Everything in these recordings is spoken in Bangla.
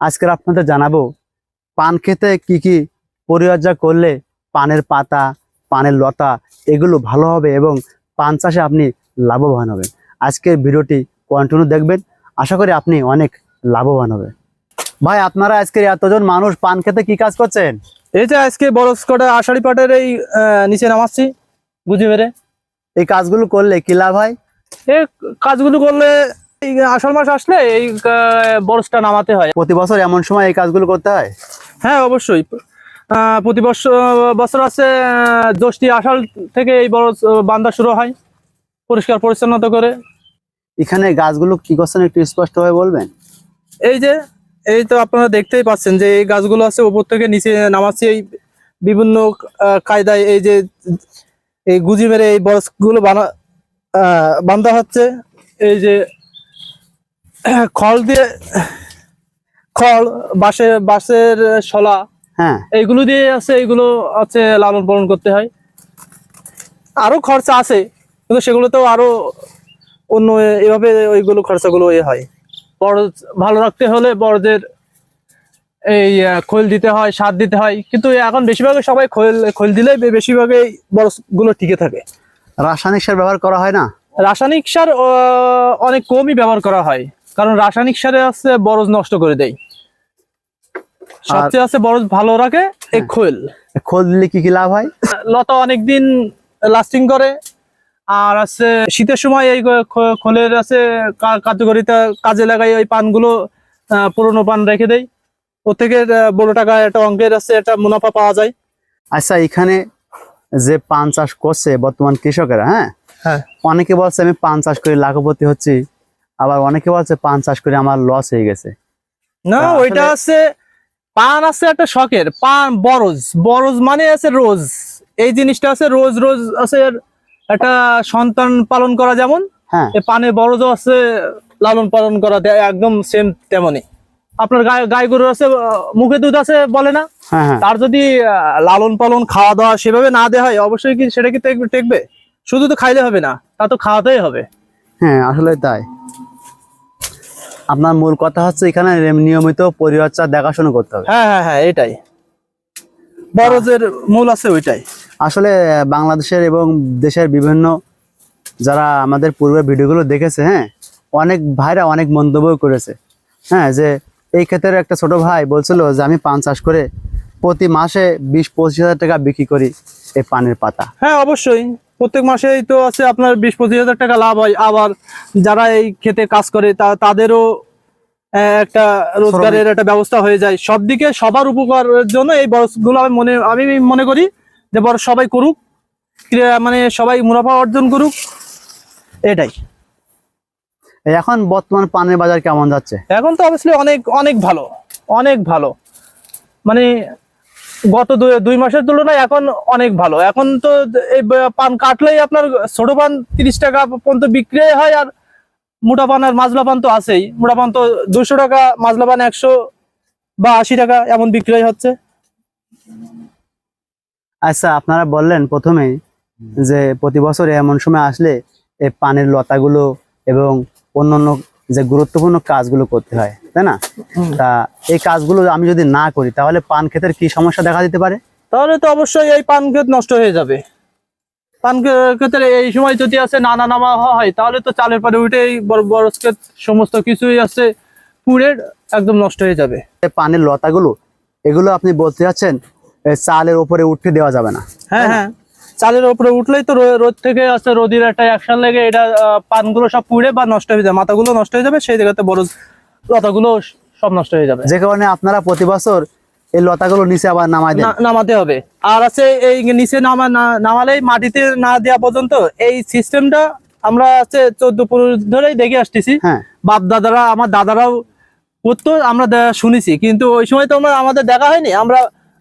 আজকের আপনাদের জানাব পান খেতে কি কি পরিচর্যা করলে পানের পাতা পানের লতা এগুলো ভালো হবে এবং পান চাষে আপনি লাভবান হবেন। আজকের ভিডিওটি কন্টিনিউ দেখবেন। আশা করি আপনি অনেক লাভবান হবেন। ভাই আপনারা আজকের এতজন মানুষ পান খেতে কি কাজ করছেন? এই যে আজকে বরফ কটা আষাঢ়ি পাটের এই নিচে নামাচ্ছি বুঝি মেরে এই কাজগুলো করলে কি লাভ হয়? এই কাজগুলো করলে এই আষাঢ় মাস আসলে এই আহ, বরফটা নামাতে হয়। প্রতি বছর এমন সময় এই কাজগুলো করতে হয়? হ্যাঁ অবশ্যই। প্রতি বছর বছর আছে জ্যৈষ্ঠী আষাঢ় থেকে এই বরফ বান্ধা শুরু হয় পরিষ্কার পরিচ্ছন্নতা করে। এখানে গাছগুলো কি করছেন একটু স্পষ্টভাবে বলবেন? এই যে এই তো আপনারা দেখতেই পাচ্ছেন যে এই গাছগুলো আছে উপর থেকে নিচে নামাচ্ছি এই বিভিন্ন কায়দায় এই যে এই গুজি মেরে এই বরফগুলো বানা আহ, বান্ধা হচ্ছে। এই যে খড় দিয়ে খড় বাঁশের বাঁশের শলা হ্যাঁ। এইগুলো দিয়ে আছে এইগুলো আছে লালন পালন করতে হয়। আরও খরচা আছে কিন্তু সেগুলোতেও আরও অন্য এভাবে ওইগুলো খরচাগুলো এ হয়। বড় ভালো রাখতে হলে বড়দের এই খোল দিতে হয় সার দিতে হয় কিন্তু এখন বেশিরভাগই সবাই খোল খোল দিলে বেশিরভাগই বড়গুলো টিকে থাকে। রাসায়নিক সার ব্যবহার করা হয় না? রাসায়নিক সার অনেক কমই ব্যবহার করা হয়। কারণ রাসায়নিক সারে আছে বরজ নষ্ট করে দেয়। সবচেয়ে আছে বরজ ভালো রাখে এই খোল। খোল দিলে কি কি লাভ হয়? লতা অনেকদিন লাস্টিং করে। আর আছে শীতের সময় এই খোলের আছে কা- কাজে লাগাই ওই পানগুলো পুরোনো পান রেখে দেয় থেকে বড় টাকা একটা অঙ্কের আছে একটা মুনাফা পাওয়া যায়। আচ্ছা এখানে যে পান চাষ করছে বর্তমান কৃষকেরা হ্যাঁ? হ্যাঁ। অনেকে বলছে আমি পান চাষ করে লাখপতি হচ্ছি। আবার অনেকে বলছে পান চাষ করে আমার লস হয়ে গেছে। না ওইটা আছে পান আছে একটা শখের পান বরজ। বরজ মানে আছে রোজ। এই জিনিসটা আছে রোজ রোজ আছে একটা সন্তান পালন করা যেমন হ্যাঁ। পানে বরজও আছে লালন পালন করা একদম সেম তেমনই। আপনার গায়ে গাই গরু আছে মুখে দুধ আছে বলে না? হ্যাঁ হ্যাঁ। তার যদি লালন পালন খাওয়া দাওয়া সেভাবে না দেওয়া হয় অবশ্যই কি সেটা কি টেকবে? শুধু তো খাইলে হবে না তা তো খাওয়াতেই হবে। হ্যাঁ আসলে তাই। আপনার মূল কথা হচ্ছে এখানে নিয়মিত পরিচর্যা দেখাশোনা করতে হবে। হ্যাঁ হ্যাঁ হ্যাঁ এটাই। বরজের মূল আছে ওইটাই। আসলে বাংলাদেশের এবং দেশের বিভিন্ন যারা আমাদের পূর্বের ভিডিওগুলো দেখেছে হ্যাঁ অনেক ভাইরা অনেক মন্তব্য করেছে। হ্যাঁ যে এই ক্ষেত্রে একটা ছোট ভাই বলছিল যে আমি পান চাষ করে প্রতি মাসে বিশ পঁচিশ হাজার টাকা বিক্রি করি এই পানের পাতা। হ্যাঁ অবশ্যই। প্রত্যেক মাসেই তো আছে আপনার বিশ পঁচিশ হাজার টাকা লাভ হয়। আবার যারা এই খেতে কাজ করে তা তাদেরও একটা রোজগারের একটা ব্যবস্থা হয়ে যায়। সব দিকে সবার উপকারের জন্য এই বরসগুলো আমি মনে আমি মনে করি যে বড় সবাই করুক মানে সবাই মুনাফা অর্জন করুক এটাই। এখন বর্তমান পানের বাজার কেমন যাচ্ছে? এখন তো অবশ্যই অনেক অনেক ভালো অনেক ভালো। মানে গত দুই- মাসের তুলনায় এখন অনেক ভালো। এখন তো এই পান কাটলেই আপনার ছোট পান তিরিশ টাকা পর্যন্ত বিক্রি হয় আর মোটা পান আর মাজলা পান তো আছেই। মোটা পান তো দুশো টাকা, মাজলা পান একশো বা আশি টাকা এমন বিক্রয় হচ্ছে। আচ্ছা আপনারা বললেন প্রথমেই যে প্রতি বছর এমন সময় আসলে এই পানের লতাগুলো এবং অন্যান্য যে গুরুত্বপূর্ণ কাজগুলো করতে হয় তাই না? তা এই কাজগুলো আমি যদি না করি তাহলে পান ক্ষেতের কি সমস্যা দেখা দিতে পারে? তাহলে তো অবশ্যই এই পান ক্ষেত নষ্ট হয়ে যাবে। পান ক্ষেতের এই সময় যদি আছে না না নামা হয় তাহলে তো চালের পরে উঠেই বড় বড় ক্ষেত সমস্ত কিছুই আছে পুড়ে একদম নষ্ট হয়ে যাবে। পানের লতাগুলো এগুলো আপনি বলতে যাচ্ছেন চালের উপরে উঠতে দেওয়া যাবে না হ্যাঁ হ্যাঁ। চালের উপরে উঠলেই তো রোদ থেকে আছে রোদির একটা অ্যাকশন লেগে এটা পানগুলো সব পুড়ে বা নষ্ট হয়ে যাবে মাথাগুলো নষ্ট হয়ে যাবে সেই জায়গাতে বড় লতাগুলো সব নষ্ট হয়ে যাবে। যে কারণে আপনারা প্রতি বছর এই লতাগুলো নিচে আবার নামাই নামাতে হবে। আর আছে এই নিচে নামা নামালেই মাটিতে না দেওয়া পর্যন্ত এই সিস্টেমটা আমরা আছে চোদ্দ পুরুষ ধরেই দেখে আসতেছি। হ্যাঁ। বাপ দাদারা আমার দাদারাও করতো আমরা শুনেছি। কিন্তু ওই সময় তো আমরা আমাদের দেখা হয়নি আমরা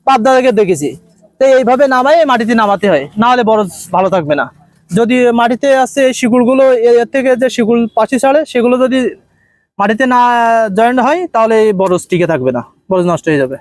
বাপ দাদাকে দেখেছি। তো এইভাবে নামাই মাটিতে নামাতে হয়। না হলে বড় ভালো থাকবে না। যদি মাটিতে আছে শিকড়গুলো এর থেকে যে শিকড় পাশি ছাড়ে, সেগুলো যদি মাটিতে না জয়েন্ট হয়, তাহলে বরজ টিকে থাকবে না। বরজ নষ্ট হয়ে যাবে।